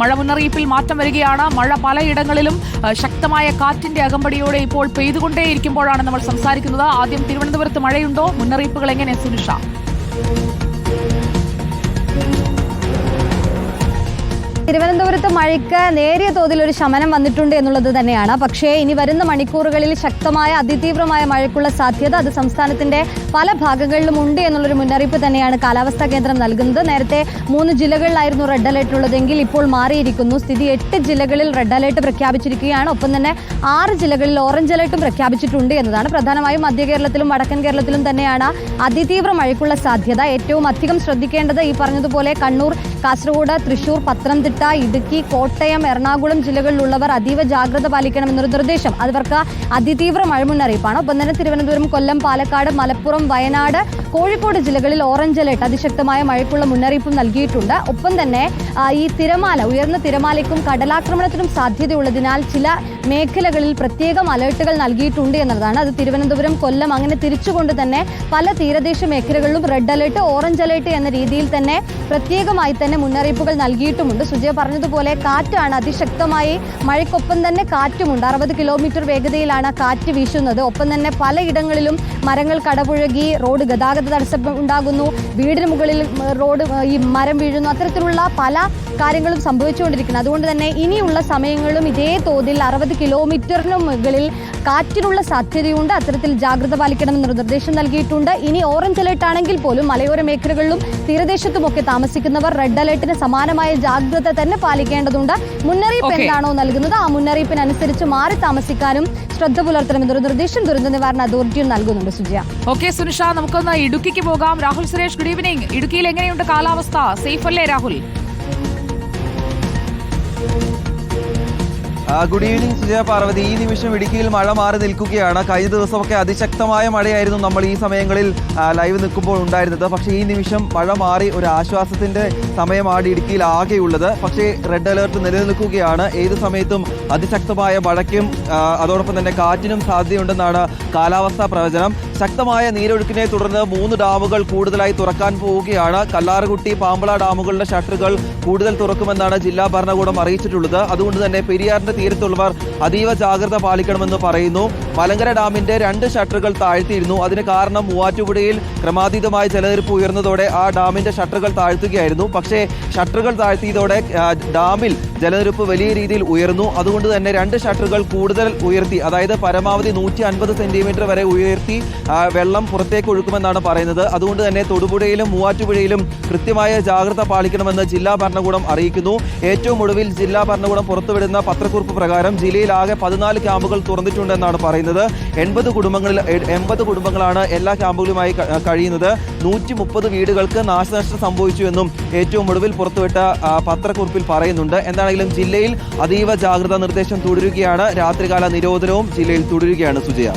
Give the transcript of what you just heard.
മഴ മുന്നറിയിപ്പിൽ മാറ്റം വരികയാണ്. മഴ പലയിടങ്ങളിലും ശക്തമായ കാറ്റിന്റെ അകമ്പടിയോടെ ഇപ്പോൾ പെയ്തുകൊണ്ടേയിരിക്കുമ്പോഴാണ് നമ്മൾ സംസാരിക്കുന്നത്. ആദ്യം തിരുവനന്തപുരത്ത് മഴയുണ്ടോ? മുന്നറിയിപ്പുകൾ എങ്ങനെ സുനിഷ? തിരുവനന്തപുരത്ത് മഴയ്ക്ക് നേരിയ തോതിൽ ഒരു ശമനം വന്നിട്ടുണ്ട് എന്നുള്ളത് തന്നെയാണ്. പക്ഷേ ഇനി വരുന്ന മണിക്കൂറുകളിൽ ശക്തമായ അതിതീവ്രമായ മഴയ്ക്കുള്ള സാധ്യത അത് സംസ്ഥാനത്തിന്റെ പല ഭാഗങ്ങളിലും ഉണ്ട് എന്നുള്ളൊരു മുന്നറിയിപ്പ് തന്നെയാണ് കാലാവസ്ഥാ കേന്ദ്രം നൽകുന്നത്. നേരത്തെ മൂന്ന് ജില്ലകളിലായിരുന്നു റെഡ് അലേർട്ട് ഉള്ളതെങ്കിൽ ഇപ്പോൾ മാറിയിരിക്കുന്നു. സ്ഥിതി എട്ട് ജില്ലകളിൽ റെഡ് അലേർട്ട് പ്രഖ്യാപിച്ചിരിക്കുകയാണ്. ഒപ്പം തന്നെ ആറ് ജില്ലകളിൽ ഓറഞ്ച് അലേർട്ടും പ്രഖ്യാപിച്ചിട്ടുണ്ട് എന്നതാണ്. പ്രധാനമായും മധ്യ കേരളത്തിലും വടക്കൻ കേരളത്തിലും തന്നെയാണ് അതിതീവ്ര മഴയ്ക്കുള്ള സാധ്യത. ഏറ്റവും അധികം ശ്രദ്ധിക്കേണ്ടത് ഈ പറഞ്ഞതുപോലെ കണ്ണൂർ കാസർഗോഡ് തൃശൂർ പത്തനംതിട്ട ഇടുക്കി കോട്ടയം എറണാകുളം ജില്ലകളിലുള്ളവർ അതീവ ജാഗ്രത പാലിക്കണമെന്നൊരു നിർദ്ദേശം. അവർക്ക് അതിതീവ്ര മഴ മുന്നറിയിപ്പാണ് ഒപ്പം തന്നെ തിരുവനന്തപുരം കൊല്ലം പാലക്കാട് മലപ്പുറം വയനാട് കോഴിക്കോട് ജില്ലകളിൽ ഓറഞ്ച് അലേർട്ട് അതിശക്തമായ മഴയ്ക്കുള്ള മുന്നറിയിപ്പും നൽകിയിട്ടുണ്ട്. ഒപ്പം തന്നെ ഈ തിരമാല ഉയർന്ന തിരമാലയ്ക്കും കടലാക്രമണത്തിനും സാധ്യതയുള്ളതിനാൽ ചില മേഖലകളിൽ പ്രത്യേകം അലേർട്ടുകൾ നൽകിയിട്ടുണ്ട് എന്നതാണ്. അത് തിരുവനന്തപുരം കൊല്ലം അങ്ങനെ തിരിച്ചുകൊണ്ട് തന്നെ പല തീരദേശ മേഖലകളിലും റെഡ് അലേർട്ട് ഓറഞ്ച് അലേർട്ട് എന്ന രീതിയിൽ തന്നെ പ്രത്യേകമായി തന്നെ മുന്നറിയിപ്പുകൾ നൽകിയിട്ടുമുണ്ട്. സുജയ പറഞ്ഞതുപോലെ കാറ്റാണ് അതിശക്തമായി മഴയ്ക്കൊപ്പം തന്നെ കാറ്റുമുണ്ട്. അറുപത് കിലോമീറ്റർ വേഗതയിലാണ് കാറ്റ് വീശുന്നത്. ഒപ്പം തന്നെ പലയിടങ്ങളിലും മരങ്ങൾ കടപുഴകി റോഡ് ഗതാഗത തടസ്സം ഉണ്ടാകുന്നു. വീടിന് മുകളിൽ റോഡ് ഈ മരം വീഴുന്നു. അത്തരത്തിലുള്ള പല കാര്യങ്ങളും സംഭവിച്ചുകൊണ്ടിരിക്കുന്നു. അതുകൊണ്ട് തന്നെ ഇനിയുള്ള സമയങ്ങളിലും ഇതേ തോതിൽ അറുപത് കിലോമീറ്ററിന് മുകളിൽ കാറ്റിനുള്ള സാധ്യതയുണ്ട്. അത്തരത്തിൽ ജാഗ്രത പാലിക്കണമെന്നൊരു നിർദ്ദേശം നൽകിയിട്ടുണ്ട്. ഇനി ഓറഞ്ച് അലേർട്ട് ആണെങ്കിൽ പോലും മലയോര മേഖലകളിലും തീരദേശത്തുമൊക്കെ താമസിക്കുന്നവർ റെഡ് അലേർട്ടിന് സമാനമായ ജാഗ്രത തന്നെ പാലിക്കേണ്ടതുണ്ട്. മുന്നറിയിപ്പ്. എന്താണോ നൽകുന്നത് ആ മുന്നറിയിപ്പിനനുസരിച്ച് മാറി താമസിക്കാനും ശ്രദ്ധ പുലർത്തണമെന്നൊരു നിർദ്ദേശം ദുരന്ത നിവാരണ അതോറിറ്റിയും നൽകുന്നുണ്ട് സുജയ. ഓക്കെ സുനിഷ നമുക്കൊന്ന് ഇടുക്കിക്ക് പോകാം. രാഹുൽ സുരേഷ് ഗുഡ് ഈവനിംഗ് ഇടുക്കിയിൽ എങ്ങനെയുണ്ട് കാലാവസ്ഥ? സേഫ് അല്ലേ Rahul? Good evening Sujaya Parvathy. ഈ നിമിഷം ഇടുക്കിയിൽ മഴ മാറി നിൽക്കുകയാണ്. കഴിഞ്ഞ ദിവസമൊക്കെ അതിശക്തമായ മഴയായിരുന്നു നമ്മൾ ഈ സമയങ്ങളിൽ ലൈവ് നിൽക്കുമ്പോൾ ഉണ്ടായിരുന്നത്. പക്ഷേ ഈ നിമിഷം മഴ മാറി ഒരു ആശ്വാസത്തിന്റെ സമയമാണ് ഇടുക്കിയിൽ ആകെയുള്ളത്. പക്ഷേ റെഡ് അലേർട്ട് നിലനിൽക്കുകയാണ്. ഏത് സമയത്തും അതിശക്തമായ മഴയ്ക്കും അതോടൊപ്പം തന്നെ കാറ്റിനും സാധ്യതയുണ്ടെന്നാണ് കാലാവസ്ഥാ പ്രവചനം. ശക്തമായ നീരൊഴുക്കിനെ തുടർന്ന് മൂന്ന് ഡാമുകൾ കൂടുതലായി തുറക്കാൻ പോവുകയാണ്. കല്ലാറുകുട്ടി പാമ്പള ഡാമുകളുടെ ഷട്ടറുകൾ കൂടുതൽ തുറക്കുമെന്നാണ് ജില്ലാ ഭരണകൂടം അറിയിച്ചിട്ടുള്ളത്. അതുകൊണ്ട് തന്നെ പെരിയാറിന്റെ തീരത്തുള്ളവർ അതീവ ജാഗ്രത പാലിക്കണമെന്ന് പറയുന്നു. മലങ്കര ഡാമിന്റെ രണ്ട് ഷട്ടറുകൾ താഴ്ത്തിയിരുന്നു. അതിന് കാരണം മൂവാറ്റുപുഴയിൽ ക്രമാതീതമായ ജലനിരപ്പ് ഉയർന്നതോടെ ആ ഡാമിന്റെ ഷട്ടറുകൾ താഴ്ത്തുകയായിരുന്നു. പക്ഷേ ഷട്ടറുകൾ താഴ്ത്തിയതോടെ ഡാമിൽ ജലനിരപ്പ് വലിയ രീതിയിൽ ഉയർന്നു. അതുകൊണ്ട് തന്നെ രണ്ട് ഷട്ടറുകൾ കൂടുതൽ ഉയർത്തി അതായത് പരമാവധി നൂറ്റി അൻപത് സെന്റിമീറ്റർ വരെ ഉയർത്തി വെള്ളം പുറത്തേക്ക് ഒഴുക്കുമെന്നാണ് പറയുന്നത്. അതുകൊണ്ട് തന്നെ തൊടുപുഴയിലും മൂവാറ്റുപുഴയിലും കൃത്യമായ ജാഗ്രത പാലിക്കണമെന്ന് ജില്ലാ ഭരണകൂടം അറിയിക്കുന്നു. ഏറ്റവും ഒടുവിൽ ജില്ലാ ഭരണകൂടം പുറത്തുവിടുന്ന പത്രക്കുറിപ്പ് പ്രകാരം ജില്ലയിൽ ആകെ പതിനാല് ക്യാമ്പുകൾ തുറന്നിട്ടുണ്ടെന്നാണ് പറയുന്നത്. എൺപത് കുടുംബങ്ങളിൽ എൺപത് കുടുംബങ്ങളാണ് എല്ലാ ക്യാമ്പുകളുമായി കഴിയുന്നത്. നൂറ്റി മുപ്പത് വീടുകൾക്ക് നാശനഷ്ടം സംഭവിച്ചു എന്നും ഏറ്റവും ഒടുവിൽ പുറത്തുവിട്ട പത്രക്കുറിപ്പിൽ പറയുന്നുണ്ട്. എന്താണെങ്കിലും ജില്ലയിൽ അതീവ ജാഗ്രതാ നിർദ്ദേശം തുടരുകയാണ്. രാത്രികാല നിരോധനവും ജില്ലയിൽ തുടരുകയാണ് സുജയ.